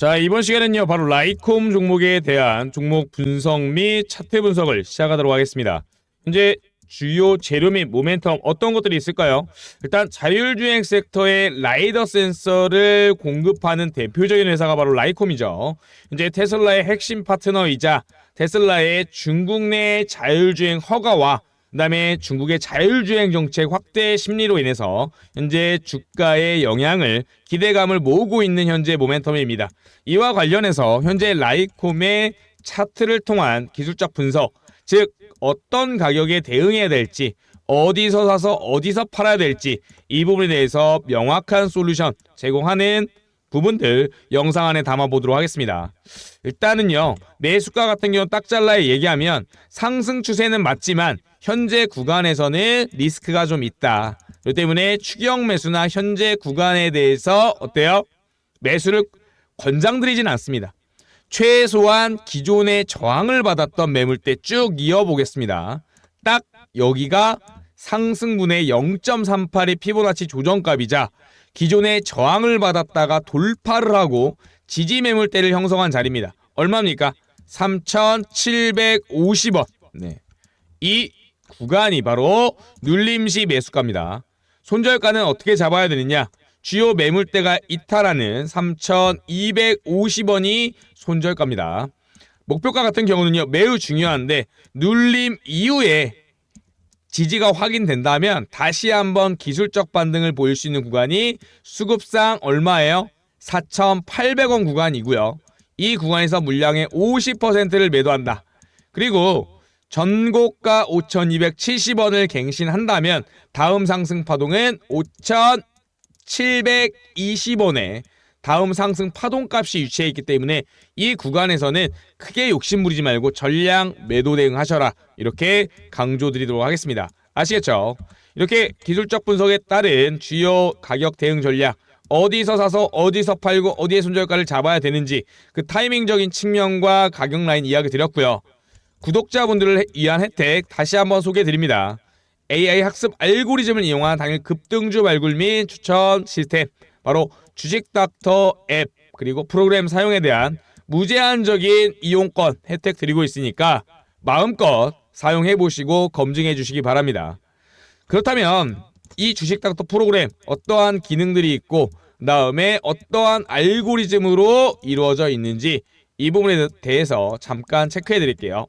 자, 이번 시간은요, 바로 라이콤 종목에 대한 종목 분석 및 차트 분석을 시작하도록 하겠습니다. 현재 주요 재료 및 모멘텀 어떤 것들이 있을까요? 일단 자율주행 섹터의 라이더 센서를 공급하는 대표적인 회사가 바로 라이콤이죠. 현재 테슬라의 핵심 파트너이자 테슬라의 중국 내 자율주행 허가와 그다음에 중국의 자율주행 정책 확대 심리로 인해서 현재 주가의 영향을 기대감을 모으고 있는 현재 모멘텀입니다. 이와 관련해서 현재 라이콤의 차트를 통한 기술적 분석, 즉 어떤 가격에 대응해야 될지, 어디서 사서 어디서 팔아야 될지 이 부분에 대해서 명확한 솔루션 제공하는 부분들 영상 안에 담아보도록 하겠습니다. 일단은요, 매수가 같은 경우 딱 잘라 얘기하면 상승 추세는 맞지만 현재 구간에서는 리스크가 좀 있다. 그렇기 때문에 추격 매수나 현재 구간에 대해서 어때요? 매수를 권장드리진 않습니다. 최소한 기존의 저항을 받았던 매물대 쭉 이어보겠습니다. 딱 여기가 상승분의 0.38의 피보나치 조정값이자 기존의 저항을 받았다가 돌파를 하고 지지 매물대를 형성한 자리입니다. 얼마입니까? 3,750원. 네. 이 구간이 바로 눌림시 매수가입니다. 손절가는 어떻게 잡아야 되느냐? 주요 매물대가 이탈하는 3,250원이 손절가입니다. 목표가 같은 경우는요, 매우 중요한데, 눌림 이후에 지지가 확인된다면 다시 한번 기술적 반등을 보일 수 있는 구간이 수급상 얼마예요? 4,800원 구간이고요. 이 구간에서 물량의 50%를 매도한다. 그리고 전고가 5,270원을 갱신한다면 다음 상승 파동은 5,720원에 다음 상승 파동값이 유치해 있기 때문에 이 구간에서는 크게 욕심 부리지 말고 전량 매도 대응하셔라 이렇게 강조드리도록 하겠습니다. 아시겠죠? 이렇게 기술적 분석에 따른 주요 가격 대응 전략 어디서 사서 어디서 팔고 어디에 손절가를 잡아야 되는지 그 타이밍적인 측면과 가격 라인 이야기 드렸고요. 구독자분들을 위한 혜택 다시 한번 소개해 드립니다. AI 학습 알고리즘을 이용한 당일 급등주 발굴 및 추천 시스템 바로 주식닥터 앱 그리고 프로그램 사용에 대한 무제한적인 이용권 혜택 드리고 있으니까 마음껏 사용해 보시고 검증해 주시기 바랍니다. 그렇다면 이 주식닥터 프로그램 어떠한 기능들이 있고 그다음에 어떠한 알고리즘으로 이루어져 있는지 이 부분에 대해서 잠깐 체크해 드릴게요.